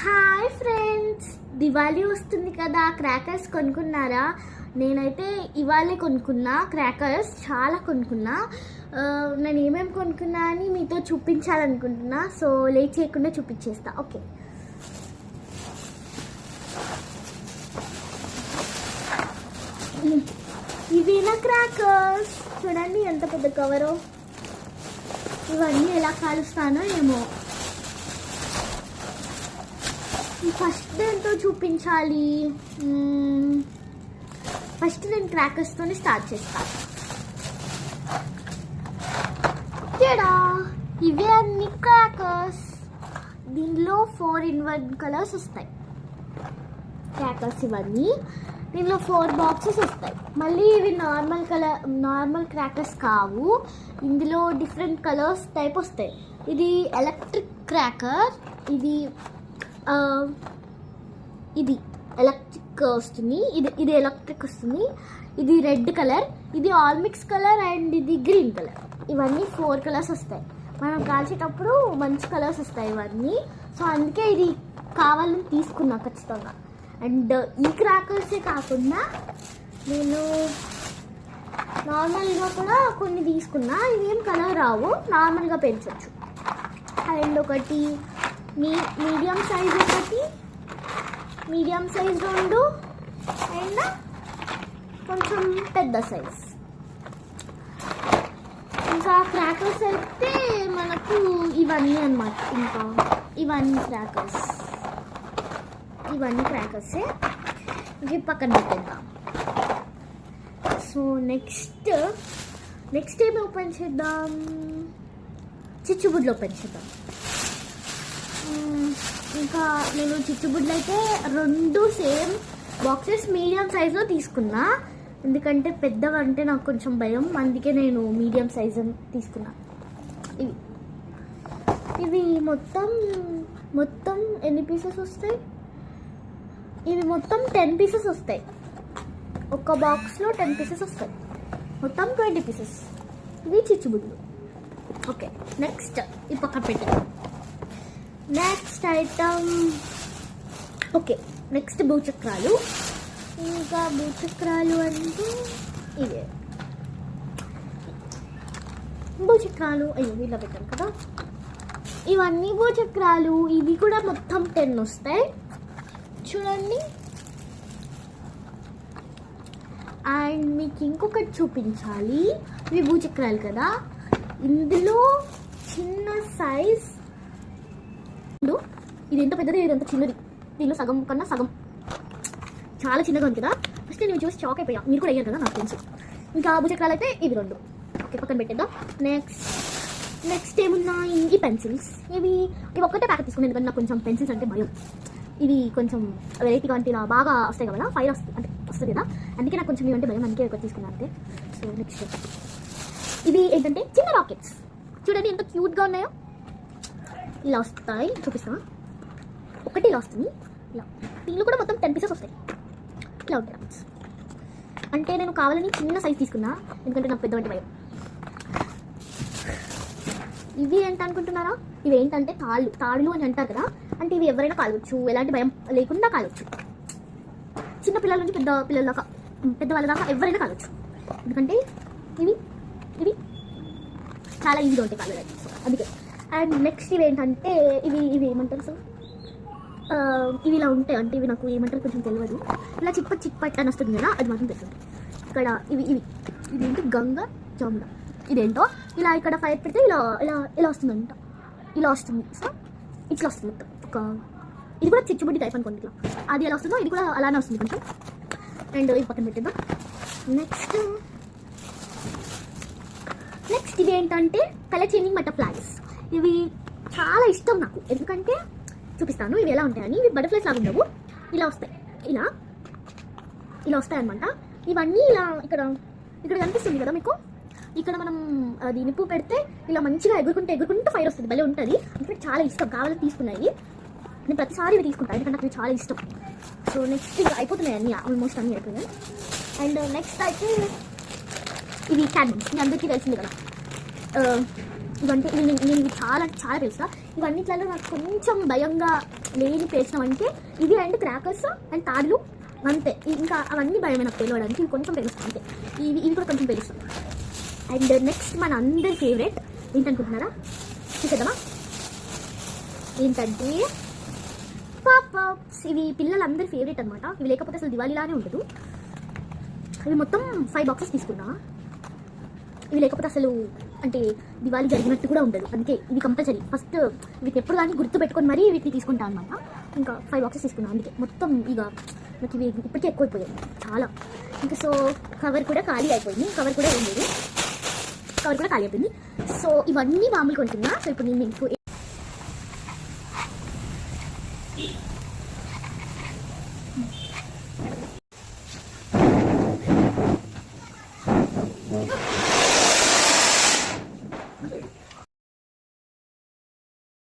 Hi friends. Diwali వస్తుంది కదా crackers కొనుక్కున్నారా? నేనైతే ఇవాళే కొనుక్కున్నా క్రాకర్స్ చాలా కొనుక్కున్నా. నేను ఏమేమి కొనుక్కున్నా అని మీతో చూపించాలనుకుంటున్నా. సో లేట్ చేయకుండా చూపించేస్తా. ఓకే. ఇవేనా క్రాకర్స్ చూడండి ఎంత పెద్ద కవరు ఇవన్నీ ఎలా కాలుస్తానో ఏమో. ఫస్ట్ దేంతో చూపించాలి? ఫస్ట్ నేను క్రాకర్స్తోనే స్టార్ట్ చేస్తాను తేడా? ఇవే అన్ని క్రాకర్స్ దీనిలో ఫోర్ ఇన్ వన్ కలర్స్ వస్తాయి. క్రాకర్స్ ఇవన్నీ. దీనిలో ఫోర్ బాక్సెస్ వస్తాయి. మళ్ళీ ఇవి నార్మల్ కలర్ నార్మల్ క్రాకర్స్ కావు. ఇందులో డిఫరెంట్ కలర్స్ టైప్ వస్తాయి. ఇది ఎలక్ట్రిక్ క్రాకర్ ఇది ఇది ఎలక్ట్రిక్ వస్తుంది. ఇది ఇది ఎలక్ట్రిక్ వస్తుంది. ఇది రెడ్ కలర్ ఇది ఆల్మిక్స్ కలర్ అండ్ ఇది గ్రీన్ కలర్. ఇవన్నీ ఫోర్ కలర్స్ వస్తాయి. మనం కాల్చేటప్పుడు మంచి కలర్స్ వస్తాయి ఇవన్నీ. సో అందుకే ఇది కావాలని తీసుకున్నా ఖచ్చితంగా. అండ్ ఈ క్రాకర్సే కాకుండా నేను నార్మల్గా కూడా కొన్ని తీసుకున్నా. ఇవేం కలర్ రావు. నార్మల్గా పెంచవచ్చు అండ్ ఒకటి మీ మీడియం సైజ్ ఒకటి మీడియం సైజ్ రెండు అండ్ కొంచెం పెద్ద సైజ్. ఇంకా క్రాకర్స్ అయితే మనకు ఇవన్నీ అన్నమాట. ఇంకా ఇవన్నీ క్రాకర్స్ ఇవన్నీ క్రాకర్సే ఇవి పక్కన పెట్టేద్దాం. సో నెక్స్ట్ నెక్స్ట్ ఏమి ఓపెన్ చేద్దాం? చిచ్చుబుడ్లు ఓపెన్ చేద్దాం. ఇంకా నేను చిచ్చుబుడ్లు అయితే రెండు సేమ్ బాక్సెస్ మీడియం సైజులో తీసుకున్నా. ఎందుకంటే పెద్దగా అంటే నాకు కొంచెం భయం. అందుకే నేను మీడియం సైజు తీసుకున్నా. ఇవి. ఇవి మొత్తం మొత్తం ఎన్ని పీసెస్ వస్తాయి? ఇవి మొత్తం టెన్ పీసెస్ వస్తాయి. ఒక బాక్స్లో టెన్ పీసెస్ వస్తాయి. మొత్తం ట్వంటీ పీసెస్. ఇవి చిచ్చుబుడ్లు. ఓకే నెక్స్ట్ ఈ పక్కన పెట్టాను నెక్స్ట్ ఐటమ్ ఓకే నెక్స్ట్ భూచక్రాలు ఇంకా భూచక్రాలు అంటే ఇవే భూచక్రాలు అయ్యో ఇలా పెట్టాను కదా ఇవన్నీ భూచక్రాలు ఇవి కూడా మొత్తం టెన్ వస్తాయి చూడండి అండ్ మీకు ఇంకొకటి చూపించాలి ఇవి భూచక్రాలు కదా ఇందులో చిన్న సైజ్ ఇప్పుడు ఇది ఎంత పెద్దది ఇది ఎంత చిన్నది? దీనిలో సగం కన్నా సగం. చాలా చిన్నగా ఉంది కదా? ఫస్ట్ నేను చూసి షాక్ అయిపోయా. మీరు కూడా అయ్యారు కదా నాకు తెలుసు. ఇంకా భుజక్రాలు అయితే ఇవి రెండు. ఓకే పక్కన పెట్టేద్దాం. నెక్స్ట్ నెక్స్ట్ ఏమున్నాయి? ఈ పెన్సిల్స్ ఇవి ఇవి ఒక్కటే ప్యాకెట్ తీసుకున్నాను ఎందుకంటే నాకు కొంచెం పెన్సిల్స్ అంటే భయం. ఇవి కొంచెం వెరైటీగా అంటే ఇలా బాగా వస్తాయి కదా? ఫైర్ వస్తుంది అంటే వస్తుంది కదా? అందుకే నాకు కొంచెం ఇవంటే భయం. అందుకే ఒకటి తీసుకున్నాను అంతే. సో నెక్స్ట్ ఇవి ఏంటంటే చిన్న రాకెట్స్ చూడండి ఎంత క్యూట్గా ఉన్నాయో. ఇలా వస్తాయి చూపిస్తావా? ఒకటి ఇలా వస్తుంది ఇలా. దీనిలో కూడా మొత్తం టెన్ పీసెస్ వస్తాయి. ఇలా ఉంటాయి అంటే నేను కావాలని చిన్న సైజ్ తీసుకున్నా. ఎందుకంటే నాకు పెద్ద భయం. ఇవి ఏంటి అనుకుంటున్నారా? ఇవి ఏంటంటే తాళ్ళు. తాళ్ళు అని అంటారు కదా. అంటే ఇవి ఎవరైనా కాలవచ్చు. ఎలాంటి భయం లేకుండా కాలవచ్చు. చిన్న పిల్లల నుంచి పెద్ద పిల్లల దాకా పెద్దవాళ్ళ దాకా ఎవరైనా కాలవచ్చు. ఎందుకంటే ఇవి ఇవి చాలా ఈజీగా ఉంటాయి కాలు అందుకే. అండ్ నెక్స్ట్ ఇవి ఏంటంటే ఇవి ఇవి ఏమంటారు సో ఇవి ఇలా ఉంటాయి. అంటే ఇవి నాకు ఏమంటారు కొంచెం తెలియదు ఇలా చిప్ప చిప్పట్ అని వస్తుంది కదా అది మాత్రం తెలుసు ఇక్కడ ఇవి ఇవి. ఇదేంటి? గంగ జమున. ఇదేంటో? ఇలా ఇక్కడ ఫైర్ పెడితే ఇలా ఇలా ఇలా వస్తుందంట. ఇలా వస్తుంది సో ఇట్లా వస్తుంది ఒక ఇది కూడా చిచ్చుబుడ్డి టైప్ అనుకోండి ఇట్లా. అది ఎలా వస్తుందో ఇది కూడా అలానే వస్తుంది కొంచెం. అండ్ ఇది పక్కన పెట్టేద్దాం. నెక్స్ట్ నెక్స్ట్ ఇది ఏంటంటే కలర్ చేంజింగ్ బటర్ఫ్లైస్ ఇవి చాలా ఇష్టం నాకు. ఎందుకంటే చూపిస్తాను ఇవి ఎలా ఉంటాయని. ఇవి బటర్ఫ్లైస్ లాగా ఉండవు. ఇలా వస్తాయి. ఇలా. ఇలా వస్తాయి అనమాట ఇవన్నీ ఇలా ఇక్కడ ఇక్కడ కనిపిస్తుంది కదా మీకు? ఇక్కడ మనం అది నిప్పు పెడితే ఇలా మంచిగా ఎగురుకుంటే ఎగురుకుంటే ఫైర్ వస్తుంది. భలే ఉంటుంది. అందుకే చాలా ఇష్టం. కావాలని తీసుకున్నాయి. నేను ప్రతిసారి ఇవి తీసుకుంటాను. ఎందుకంటే నాకు చాలా ఇష్టం. సో నెక్స్ట్ ఇవి అయిపోతున్నాయి అన్నీ. ఆల్మోస్ట్ అన్నీ అయిపోయినాయి. అండ్ నెక్స్ట్ uh, అయితే ఇవి క్యాన్మన్స్ మీ అందరికీ తెలిసింది కదా. ఇవంటే నేను నేను చాలా చాలా తెలుసా? ఇవన్నిట్లలో నాకు కొంచెం భయంగా లేని పేర్చినాం అంటే ఇది అండ్ క్రాకర్స్ అండ్ తాడులు అంతే. ఇంకా అవన్నీ భయమే నాకు తెలియడానికి ఇవి కొంచెం తెలుస్తాయి అంతే. ఇవి ఇవి కూడా కొంచెం తెలుస్తాయి అండ్ నెక్స్ట్ మన అందరి ఫేవరెట్ ఏంటనుకుంటున్నారా? చూసేద్దామా? ఏంటంటే పాప్స్ ఇవి పిల్లలందరి ఫేవరెట్ అనమాట ఇవి లేకపోతే అసలు దివాళీలానే ఉండదు. ఇవి మొత్తం ఫైవ్ బాక్సెస్ తీసుకున్నా. ఇవి లేకపోతే అసలు అంటే దివాళీ జరిగినట్టు కూడా ఉండదు. అందుకే ఇవి కంపల్సరీ. ఫస్ట్ వీటిని ఎప్పుడు కానీ గుర్తు పెట్టుకొని మరీ వీటిని తీసుకుంటా అనమాట ఇంకా ఫైవ్ బాక్సెస్ తీసుకున్నాను అందుకే మొత్తం ఇక నాకు ఇవి ఇప్పటికే ఎక్కువైపోయాయి. చాలా. ఇంకా సో కవర్ కూడా ఖాళీ అయిపోయింది. కవర్ కూడా ఏం లేదు. కవర్ కూడా ఖాళీ అయిపోయింది. సో ఇవన్నీ మామూలు కొంటున్నా సో ఇప్పుడు నేను మీకు